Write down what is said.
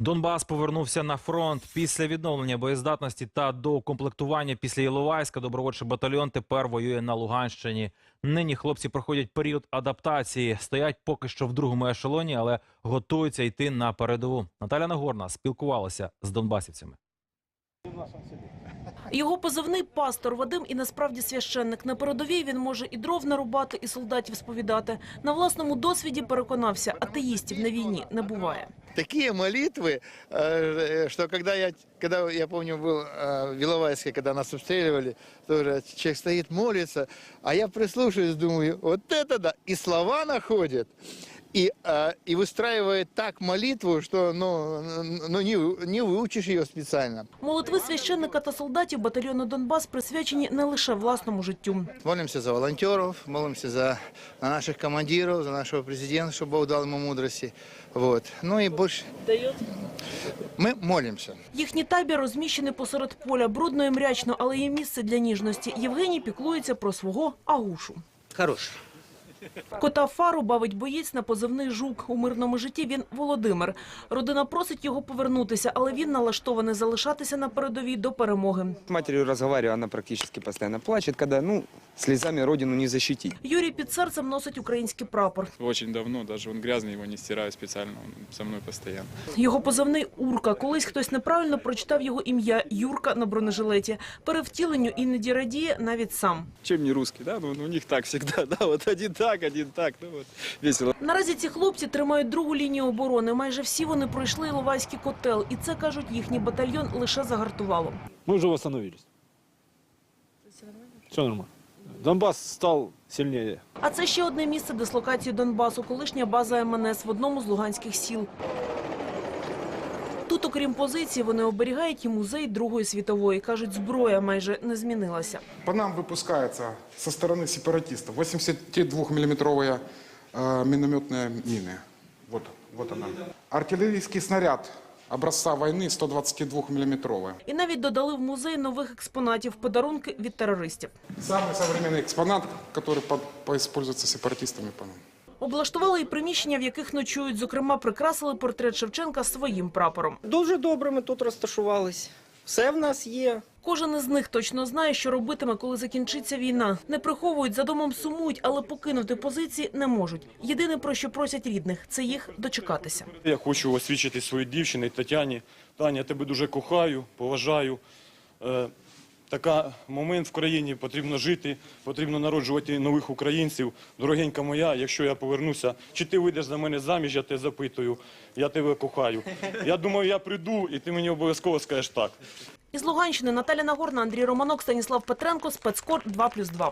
Донбас повернувся на фронт після відновлення боєздатності та доукомплектування після Іловайська. Добровольчий батальйон тепер воює на Луганщині. Нині хлопці проходять період адаптації, стоять поки що в другому ешелоні, але готуються йти на передову. Наталя Нагорна спілкувалася з донбасівцями. Його позивний пастор Вадим і насправді священник. На передовій він може і дров нарубати, і солдатів сповідати. На власному досвіді переконався, атеїстів на війні не буває такие молитвы, э, что когда я, когда я помню был э, в Иловайске, когда нас обстреливали, тоже человек стоит, молится, а я прислушиваюсь, думаю, вот это да, и слова находит, и, э, и выстраивает так молитву, что ну, ну не, не выучишь ее специально. Молитви священника та солдатів батальйону Донбас присвячені не лише власному життю. Молимся за волонтеров, молимся за на наших командиров, за нашего президента, чтобы Бог дал ему мудрости. Вот. Ну и больше мы молимся. Їхній табір розміщений посеред поля, брудно і мрячно, але є місце для ніжності. Євгеній піклується про свого агушу. Хороший. Кота Фару бавить боєць на позивний жук. У мирному житті він Володимир. Родина просить його повернутися, але він налаштований залишатися на передовій до перемоги. С матерью разговариваю, она практически постоянно плачет, когда, ну, слезами родину не защитить. Юрій під серцем носить український прапор. Очень давно, даже он грязный, его не стираю специально, он со мной постоянно. Його позивний Урка. Колись хтось неправильно прочитав його ім'я Юрка на бронежилеті. Перевтіленню іноді радіє навіть сам. Чем не русский, да? Ну, у них так всегда, да, вот один так, один так, ну от весело. Наразі ці хлопці тримають другу лінію оборони. Майже всі вони пройшли Іловайський котел, і це кажуть, їхній батальйон лише загартувало. Ми вже встановились. Все нормально. Донбас став сильніше. А це ще одне місце дислокації Донбасу, колишня база МНС в одному з луганських сіл. Тут, окрім позиції, вони оберігають і музей Другої світової. Кажуть, зброя майже не змінилася. По нам выпускается со стороны сепаратистов 82-миллиметровые э, минометные мины. Вот, вот она. Артиллерийский снаряд образца войны 122-миллиметровый. І навіть додали в музей нових експонатів – подарунки від терористів. Самый современный экспонат, который по- поиспользуется сепаратистами по нам. Облаштували і приміщення, в яких ночують. Зокрема, прикрасили портрет Шевченка своїм прапором. Дуже добре ми тут розташувались. Все в нас є. Кожен із них точно знає, що робитиме, коли закінчиться війна. Не приховують, за домом сумують, але покинути позиції не можуть. Єдине, про що просять рідних – це їх дочекатися. Я хочу освічити своїй дівчині Тетяні. Таня, я тебе дуже кохаю, поважаю. Е, така момент в країні потрібно жити, потрібно народжувати нових українців. Дорогенька моя, якщо я повернуся, чи ти вийдеш за мене заміж, я тебе запитую. Я тебе кохаю. Я думаю, я прийду, і ти мені обов'язково скажеш так. Із Луганщини Наталя Нагорна, Андрій Романок, Станіслав Петренко, Спецкор 2+,2.